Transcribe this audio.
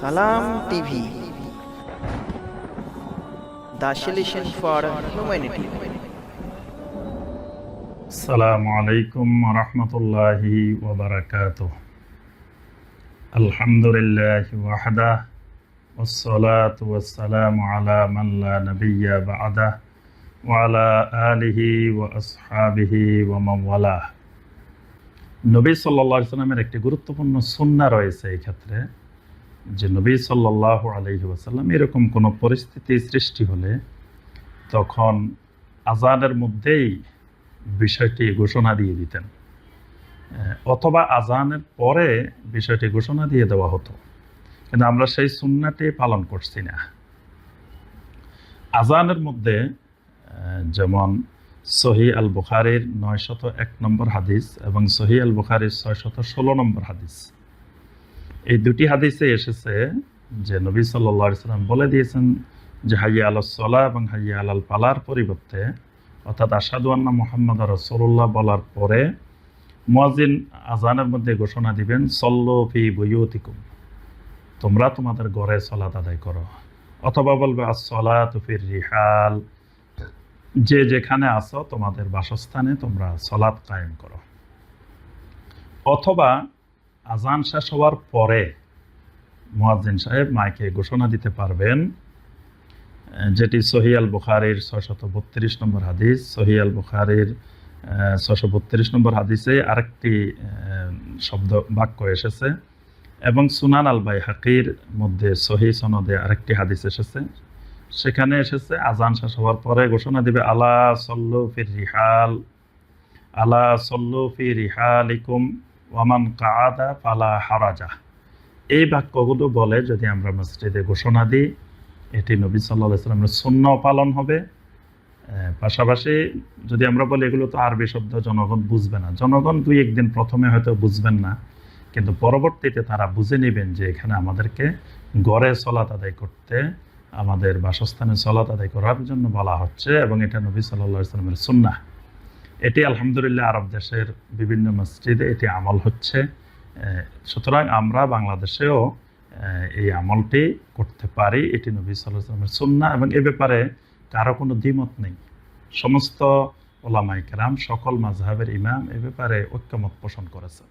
Salam TV the solution for humanity السلام عليكم ورحمة الله وبركاته الحمد لله وحده والصلاة والسلام على من لا نبي بعده وعلى آله وأصحابه ومن والاه নবী সাল্লাহ সাল্লামের একটি গুরুত্বপূর্ণ সুন্না রয়েছে এই ক্ষেত্রে যে নবী সাল্লাহ আলহি ওয়াসাল্লাম এরকম কোনো পরিস্থিতি সৃষ্টি হলে তখন আজানের মধ্যেই বিষয়টি ঘোষণা দিয়ে দিতেন। অথবা আজানের পরে বিষয়টি ঘোষণা দিয়ে দেওয়া হতো। কিন্তু আমরা সেই সুন্নাটি পালন করছি না। আজানের মধ্যে যেমন সহি আল বুখারির নয়শত এক নম্বর হাদিস এবং সহি আল বুখারির ছয়শত ষোলো নম্বর হাদিস। এই দুটি হাদিসে এসেছে যে নবী সাল্লা সাল্লাম বলে দিয়েছেন যে, হাইয়া আল সলা এবং হাইয়া আল পালার পরিবর্তে, অর্থাৎ আসাদু আন্না মোহাম্মদ রসল্লাহ বলার পরে মুয়াজিন আজানের মধ্যে ঘোষণা দিবেন, সল্লো ফি তোমরা তোমাদের ঘরে সলাত আদায় করো। অথবা বলবে আসলা তুফির রিহাল, যে যেখানে আছো তোমাদের বাসস্থানে তোমরা সলাৎ কায়েম করো। অথবা আজান শেষ হওয়ার পরে মুয়াজ্জিন সাহেব মাইকে ঘোষণা দিতে পারবেন, যেটি সহিয়াল বুখারির ছয়শত বত্রিশ নম্বর হাদিস। সহিয়াল বুখারির ছশো বত্রিশ নম্বর হাদিসে আরেকটি শব্দ বাক্য এসেছে এবং সুনান আল হাকির মধ্যে সহি সনদে আরেকটি হাদিস এসেছে। সেখানে এসেছে, আজান শেষ হওয়ার পরে ঘোষণা দিবে, আলা সল্লু ফির রিহাল, আলা সল্লু ফি রিহালিকুম। ওয়ামান কাদা ফালা হারাজা। এই বাক্যগুলো বলে যদি আমরা মসজিদে ঘোষণা দিই, এটি নবী সাল্লাহ সাল্লামের শূন্য পালন হবে। পাশাপাশি যদি আমরা বলি, এগুলো তো আরবি শব্দ, জনগণ বুঝবে না। জনগণ দুই একদিন প্রথমে হয়তো বুঝবেন না, কিন্তু পরবর্তীতে তারা বুঝে নেবেন যে এখানে আমাদেরকে গড়ে চলাত আদায় করতে, আমাদের বাসস্থানে চলাত আদায় করার জন্য বলা হচ্ছে এবং এটা নবী সাল্লাহ সাল্লামের সুন্না এটি আলহামদুলিল্লাহ আরব দেশের বিভিন্ন মসজিদে এটি আমল হচ্ছে। সুতরাং আমরা বাংলাদেশেও এই আমলটি করতে পারি। এটি নবী সাল্লামের সুন্না এবং এ ব্যাপারে কারও কোনো দ্বিমত নেই। সমস্ত ওলামাই কেরাম, সকল মাঝহাবের ইমাম এ ব্যাপারে ঐক্যমত পোষণ করেছে